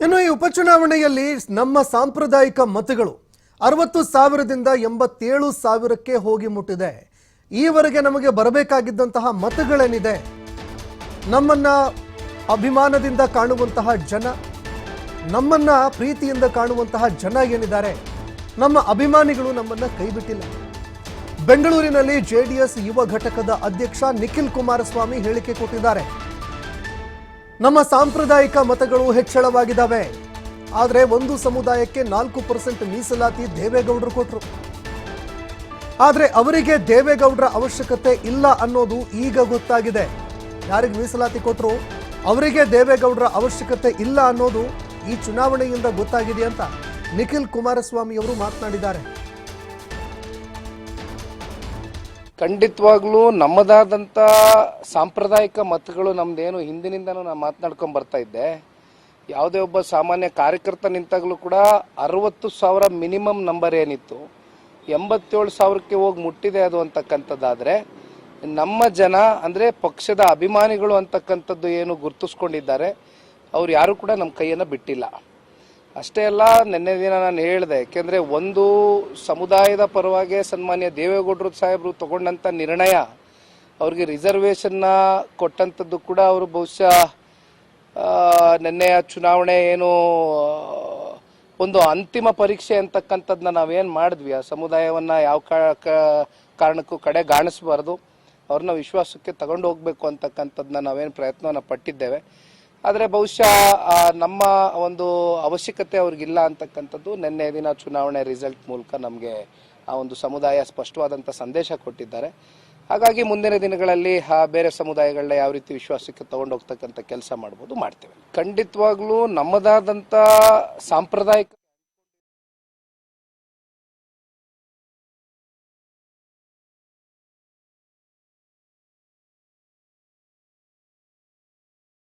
ಇನ್ನು ಈ ಉಪಚುನಾವಣೆಯಲ್ಲಿ ನಮ್ಮ ಸಾಂಪ್ರದಾಯಿಕ ಮತಗಳು ಅರವತ್ತು ಸಾವಿರದಿಂದ ಎಂಬತ್ತೇಳು ಸಾವಿರಕ್ಕೆ ಹೋಗಿ ಮುಟ್ಟಿದೆ. ಈವರೆಗೆ ನಮಗೆ ಬರಬೇಕಾಗಿದ್ದಂತಹ ಮತಗಳೇನಿದೆ? ನಮ್ಮನ್ನ ಅಭಿಮಾನದಿಂದ ಕಾಣುವಂತಹ ಜನ, ನಮ್ಮನ್ನ ಪ್ರೀತಿಯಿಂದ ಕಾಣುವಂತಹ ಜನ ಏನಿದ್ದಾರೆ? ನಮ್ಮ ಅಭಿಮಾನಿಗಳು ನಮ್ಮನ್ನ ಕೈಬಿಟ್ಟಿಲ್ಲ. ಬೆಂಗಳೂರಿನಲ್ಲಿ ಜೆಡಿಎಸ್ ಯುವ ಘಟಕದ ಅಧ್ಯಕ್ಷ ನಿಖಿಲ್ ಕುಮಾರಸ್ವಾಮಿ ಹೇಳಿಕೆ ಕೊಟ್ಟಿದ್ದಾರೆ. ನಮ್ಮ ಸಾಂಪ್ರದಾಯಿಕ ಮತಗಳು ಹೆಚ್ಚಳವಾಗಿದ್ದಾವೆ. ಆದರೆ ಒಂದು ಸಮುದಾಯಕ್ಕೆ ನಾಲ್ಕು ಪರ್ಸೆಂಟ್ ಮೀಸಲಾತಿ ದೇವೇಗೌಡರು ಕೊಟ್ಟರು ಆದರೆ ಅವರಿಗೆ ದೇವೇಗೌಡರ ಅವಶ್ಯಕತೆ ಇಲ್ಲ ಅನ್ನೋದು ಈಗ ಗೊತ್ತಾಗಿದೆ. ಯಾರಿಗೆ ಮೀಸಲಾತಿ ಕೊಟ್ಟರು ಅವರಿಗೆ ದೇವೇಗೌಡರ ಅವಶ್ಯಕತೆ ಇಲ್ಲ ಅನ್ನೋದು ಈ ಚುನಾವಣೆಯಿಂದ ಗೊತ್ತಾಗಿದೆ ಅಂತ ನಿಖಿಲ್ ಕುಮಾರಸ್ವಾಮಿ ಅವರು ಮಾತನಾಡಿದ್ದಾರೆ. ಖಂಡಿತವಾಗ್ಲೂ ನಮ್ಮದಾದಂಥ ಸಾಂಪ್ರದಾಯಿಕ ಮತಗಳು ನಮ್ದೇನು ಹಿಂದಿನಿಂದನೂ ನಾನು ಮಾತನಾಡ್ಕೊಂಡ್ ಬರ್ತಾ ಇದ್ದೆ. ಯಾವುದೇ ಒಬ್ಬ ಸಾಮಾನ್ಯ ಕಾರ್ಯಕರ್ತ ನಿಂತಾಗಲೂ ಕೂಡ ಅರವತ್ತು ಸಾವಿರ ಮಿನಿಮಮ್ ನಂಬರ್ ಏನಿತ್ತು, ಎಂಬತ್ತೇಳು ಸಾವಿರಕ್ಕೆ ಹೋಗಿ ಮುಟ್ಟಿದೆ ಅದು ಅಂತಕ್ಕಂಥದ್ದಾದರೆ, ನಮ್ಮ ಜನ ಅಂದರೆ ಪಕ್ಷದ ಅಭಿಮಾನಿಗಳು ಅಂತಕ್ಕಂಥದ್ದು ಏನು ಗುರುತಿಸ್ಕೊಂಡಿದ್ದಾರೆ, ಅವ್ರು ಯಾರು ಕೂಡ ನಮ್ಮ ಕೈಯನ್ನು ಬಿಟ್ಟಿಲ್ಲ. ಅಷ್ಟೇ ಅಲ್ಲ, ನಿನ್ನೆ ದಿನ ನಾನು ಹೇಳಿದೆ, ಯಾಕೆಂದರೆ ಒಂದು ಸಮುದಾಯದ ಪರವಾಗಿ ಸನ್ಮಾನ್ಯ ದೇವೇಗೌಡರು ಸಾಹೇಬರು ತಗೊಂಡಂಥ ನಿರ್ಣಯ, ಅವ್ರಿಗೆ ರಿಸರ್ವೇಷನ್ನ ಕೊಟ್ಟಂಥದ್ದು ಕೂಡ ಅವರು ಬಹುಶಃ ನಿನ್ನೆಯ ಚುನಾವಣೆ ಏನು ಒಂದು ಅಂತಿಮ ಪರೀಕ್ಷೆ ಅಂತಕ್ಕಂಥದ್ದನ್ನ ನಾವೇನು ಮಾಡಿದ್ವಿ. ಆ ಸಮುದಾಯವನ್ನ ಯಾವ ಕಾರಣಕ್ಕೂ ಕಡೆ ಗಾಣಿಸ್ಬಾರ್ದು. ಅವ್ರನ್ನ ವಿಶ್ವಾಸಕ್ಕೆ ತಗೊಂಡು ಹೋಗ್ಬೇಕು ಅಂತಕ್ಕಂಥದ್ದನ್ನ ನಾವೇನು ಪ್ರಯತ್ನವನ್ನ ಪಟ್ಟಿದ್ದೇವೆ. ಆದರೆ ಬಹುಶಃ ನಮ್ಮ ಒಂದು ಅವಶ್ಯಕತೆ ಅವ್ರಿಗಿಲ್ಲ ಅಂತಕ್ಕಂಥದ್ದು ನಿನ್ನೆ ದಿನ ಚುನಾವಣೆ ರಿಸಲ್ಟ್ ಮೂಲಕ ನಮಗೆ ಆ ಒಂದು ಸಮುದಾಯ ಸ್ಪಷ್ಟವಾದಂಥ ಸಂದೇಶ ಕೊಟ್ಟಿದ್ದಾರೆ. ಹಾಗಾಗಿ ಮುಂದಿನ ದಿನಗಳಲ್ಲಿ ಆ ಬೇರೆ ಸಮುದಾಯಗಳನ್ನ ಯಾವ ರೀತಿ ವಿಶ್ವಾಸಕ್ಕೆ ತಗೊಂಡು ಹೋಗ್ತಕ್ಕಂಥ ಕೆಲಸ ಮಾಡ್ಬೋದು, ಮಾಡ್ತೇವೆ. ಖಂಡಿತವಾಗ್ಲೂ ನಮ್ಮದಾದಂಥ ಸಾಂಪ್ರದಾಯಿಕ